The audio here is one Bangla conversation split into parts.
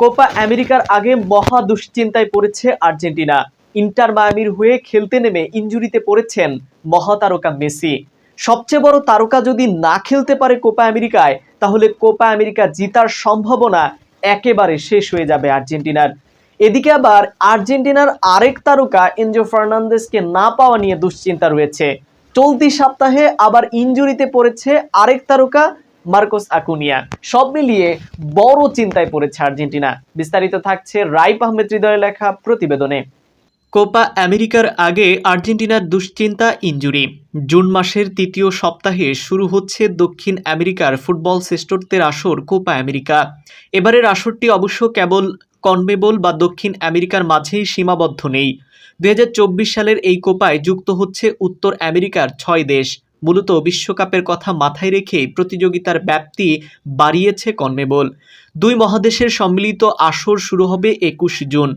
কোপা আমেরিকার আগে মহা দুশ্চিন্তায় পড়েছে আর্জেন্টিনা। ইন্টার মায়ামির হয়ে খেলতে নেমে ইনজুরিতে পড়েছেন মহাতারকা মেসি। সবচেয়ে বড় তারকা যদি না খেলতে পারে কোপা আমেরিকায়, তাহলে কোপা আমেরিকা জিতার সম্ভাবনা একেবারে শেষ হয়ে যাবে আর্জেন্টিনার। এদিকে আবার আর্জেন্টিনার আরেক তারকা এনজো ফার্নান্দেসকে না পাওয়া নিয়ে দুশ্চিন্তা রয়েছে। চলতি সপ্তাহে আবার ইনজুরিতে পড়েছে আরেক তারকা মার্কোস আকুনিয়া। সব মিলিয়ে বড় চিন্তায় পড়েছে আর্জেন্টিনা। বিস্তারিত থাকছে রাইপ আহমেদ হৃদয়ে লেখা প্রতিবেদনে। কোপা আমেরিকার আগে আর্জেন্টিনার দুশ্চিন্তা ইনজুরি। জুন মাসের তৃতীয় সপ্তাহে শুরু হচ্ছে দক্ষিণ আমেরিকার ফুটবল শ্রেষ্ঠত্বের আসর কোপা আমেরিকা। এবারের আসরটি অবশ্য কেবল কনমেবল বা দক্ষিণ আমেরিকার মাঝেই সীমাবদ্ধ নেই। দুই হাজার চব্বিশ সালের এই কোপায় যুক্ত হচ্ছে উত্তর আমেরিকার ছয় দেশ। মূলত বিশ্বকাপের কথা মাথায় রেখে প্রতিযোগিতার ব্যাপ্তি বাড়িয়েছে কনমেবল। দুই মহাদেশের সম্মিলিত আসর শুরু হবে একুশ জুন।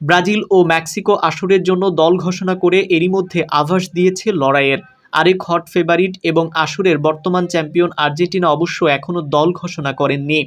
ব্রাজিল ও মেক্সিকো আসরের জন্য দল ঘোষণা করে এরই মধ্যে আভাস দিয়েছে লড়াইয়ের। আরেক হট ফেভারিট এবং আসরের বর্তমান চ্যাম্পিয়ন আর্জেন্টিনা অবশ্য এখনও দল ঘোষণা করেননি।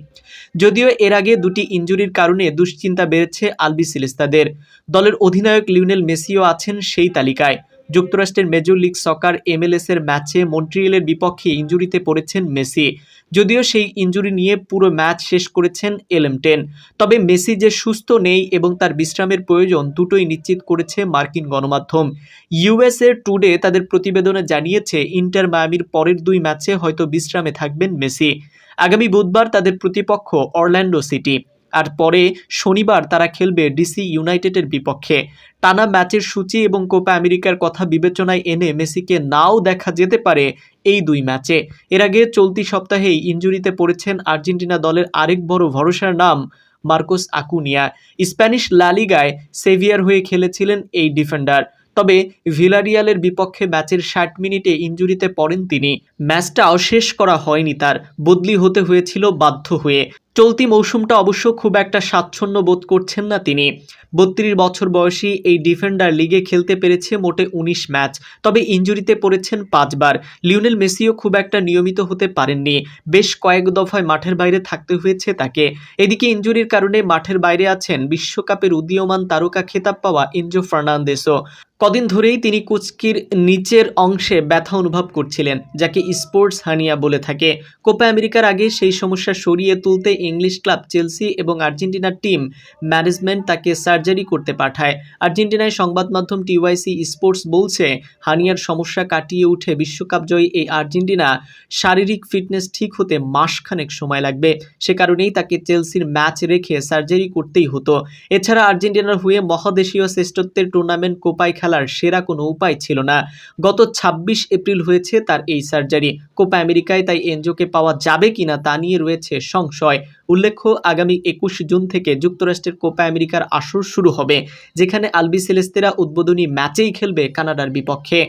যদিও এর আগে দুটি ইনজুরির কারণে দুশ্চিন্তা বেড়েছে আলবি সিলেস্তাদের। দলের অধিনায়ক লিওনেল মেসিও আছেন সেই তালিকায়। যুক্তরাষ্ট্রের মেজর লিগ সকার এমএলএস এর ম্যাচে মন্ট্রিয়েলের বিপক্ষে ইনজুরিতে পড়েছেন মেসি। যদিও সেই ইনজুরি নিয়ে পুরো ম্যাচ শেষ করেছেন এলএম টেন। তবে মেসি যে সুস্থ নেই এবং তার বিশ্রামের প্রয়োজন দুটোই নিশ্চিত করেছে মার্কিন গণমাধ্যম। ইউএসএ টুডে তাদের প্রতিবেদনে জানিয়েছে, ইন্টার মায়ামির পরের দুই ম্যাচে হয়তো বিশ্রামে থাকবেন মেসি। আগামী বুধবার তাদের প্রতিপক্ষ অরল্যান্ডো সিটি। আর পরে শনিবার তারা খেলবে ডিসি ইউনাইটেডের বিপক্ষে। টানা ম্যাচের সূচি এবং কোপা আমেরিকার কথা বিবেচনায় এনে মেসিকে নাও দেখা যেতে পারে এই দুই ম্যাচে। এর আগে চলতি সপ্তাহেই ইনজুরিতে পড়েছেন আর্জেন্টিনা দলের আরেক বড় ভরসার নাম মার্কোস আকুনিয়া। স্প্যানিশ লালিগায় সেভিয়ার হয়ে খেলেছিলেন এই ডিফেন্ডার। তবে ভিলারিয়ালের বিপক্ষে ম্যাচের ষাট মিনিটে ইনজুরিতে পড়েন তিনি। ম্যাচটাও শেষ করা হয়নি তার, বদলি হতে হয়েছিল বাধ্য হয়ে। চলতি মৌসুমটা অবশ্য খুব একটা স্বাচ্ছন্দ্য বোধ করছেন না তিনি। বত্রিশ বছর বয়সী এই ডিফেন্ডার লিগে খেলতে পেরেছে মোটে উনিশ ম্যাচ, তবে ইনজুরিতে পড়েছেন পাঁচবার। লিওনেল মেসিও খুব একটা নিয়মিত হতে পারেননি। বেশ কয়েক দফায় মাঠের বাইরে থাকতে হয়েছে তাকে। এদিকে ইনজুরির কারণে মাঠের বাইরে আছেন বিশ্বকাপের উদীয়মান তারকা খেতাব পাওয়া ইনজো ফার্নান্দেসও। কদিন ধরেই তিনি কুচকির নিচের অংশে ব্যথা অনুভব করছিলেন, যাকে স্পোর্টস হানিয়া বলে থাকে। কোপা আমেরিকার আগে সেই সমস্যা সরিয়ে তুলতে ইংলিশ ক্লাব চেলসি এবং আর্জেন্টিনার টিম ম্যানেজমেন্ট তাকে সার্জারি করতে পাঠায়। আর্জেন্টিনায় সংবাদ মাধ্যম টিওয়াইসি স্পোর্টস বলছে হানিয়ার সমস্যা কাটিয়ে উঠে বিশ্বকাপ জয়ী এই আর্জেন্টিনা শারীরিক ফিটনেস ঠিক হতে মাসখানেক সময় লাগবে। সে কারণেই তাকে চেলসির ম্যাচ রেখে সার্জারি করতেই হতো। এছাড়া আর্জেন্টিনার হয়ে মহাদেশীয় শ্রেষ্ঠত্বের টুর্নামেন্ট কোপায় খেলার সেরা কোনো উপায় ছিল না। গত ২৬ এপ্রিল হয়েছে তার এই সার্জারি। কোপা আমেরিকায় তাই এনজিওকে পাওয়া যাবে কিনা তা নিয়ে রয়েছে সংশয়। উল্লেখ্য, আগামী একুশ জুন থেকে যুক্তরাষ্ট্রের কোপা আমেরিকার আসর শুরু হবে, যেখানে আলবি সেলেস্তেরা উদ্বোধনী ম্যাচেই খেলবে কানাডার বিপক্ষে।